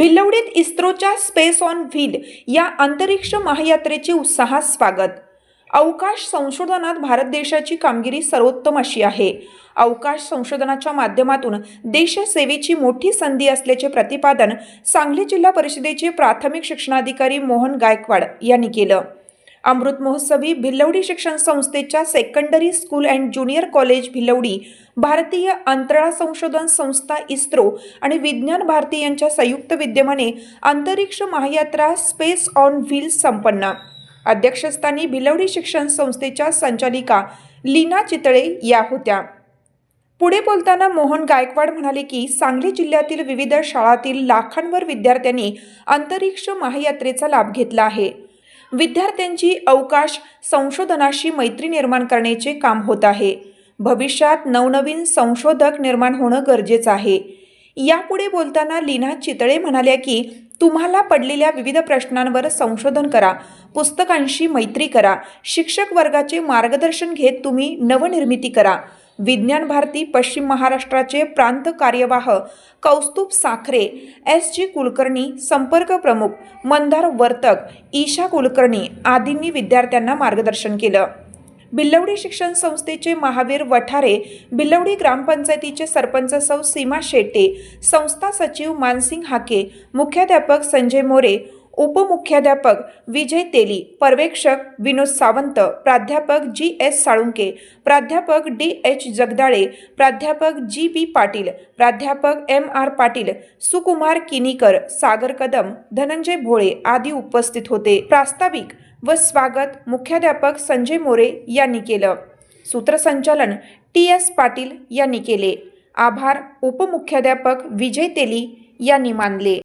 भिलवडीत इस्रोच्या space on wheel या अंतरिक्ष महायात्रेचे उत्साहात स्वागत. अवकाश संशोधनात भारत देशाची कामगिरी सर्वोत्तम अशी आहे. अवकाश संशोधनाच्या माध्यमातून देशसेवेची मोठी संधी असल्याचे प्रतिपादन सांगली जिल्हा परिषदेचे प्राथमिक शिक्षणाधिकारी मोहन गायकवाड यांनी केलं. अमृत महोत्सवी भिलवडी शिक्षण संस्थेच्या secondary school and junior college Bhilwadi भारतीय अंतराळ संशोधन संस्था इस्रो आणि विज्ञान भारती यांच्या संयुक्त विद्यमाने अंतरिक्ष महायात्रा स्पेस ऑन व्हील्स संपन्न. अध्यक्षस्थानी भिलवडी शिक्षण संस्थेच्या संचालिका लीना चितळे या होत्या. पुढे बोलताना मोहन गायकवाड म्हणाले की सांगली जिल्ह्यातील विविध शाळातील लाखांवर विद्यार्थ्यांनी अंतरिक्ष महायात्रेचा लाभ घेतला आहे. विद्यार्थ्यांची अवकाश संशोधनाशी मैत्री निर्माण करण्याचे काम होत आहे. भविष्यात नवनवीन संशोधक निर्माण होणं गरजेचं आहे. यापुढे बोलताना लीना चितळे म्हणाल्या की तुम्हाला पडलेल्या विविध प्रश्नांवर संशोधन करा पुस्तकांशी मैत्री करा शिक्षक वर्गाचे मार्गदर्शन घेत तुम्ही नवनिर्मिती करा. विज्ञान भारती पश्चिम महाराष्ट्राचे प्रांत कार्यवाह कौस्तुभ साखरे एस जी कुलकर्णी संपर्क प्रमुख मंदार वर्तक ईशा कुलकर्णी आदींनी विद्यार्थ्यांना मार्गदर्शन केलं. बिल्लवडी शिक्षण संस्थेचे महावीर वठारे बिल्लवडी ग्रामपंचायतीचे सरपंच सौ सीमा शेट्टे संस्था सचिव मानसिंग हाके मुख्याध्यापक संजय मोरे उपमुख्याध्यापक विजय तेली पर्यवेक्षक विनोद सावंत प्राध्यापक जी एस साळुंके प्राध्यापक डी एच जगदाळे प्राध्यापक जी बी पाटील प्राध्यापक एम आर पाटील सुकुमार किनीकर सागर कदम धनंजय भोळे आदी उपस्थित होते. प्रास्ताविक व स्वागत मुख्याध्यापक संजय मोरे यांनी केलं. सूत्रसंचालन टी एस पाटील यांनी केले. आभार उपमुख्याध्यापक विजय तेली यांनी मानले.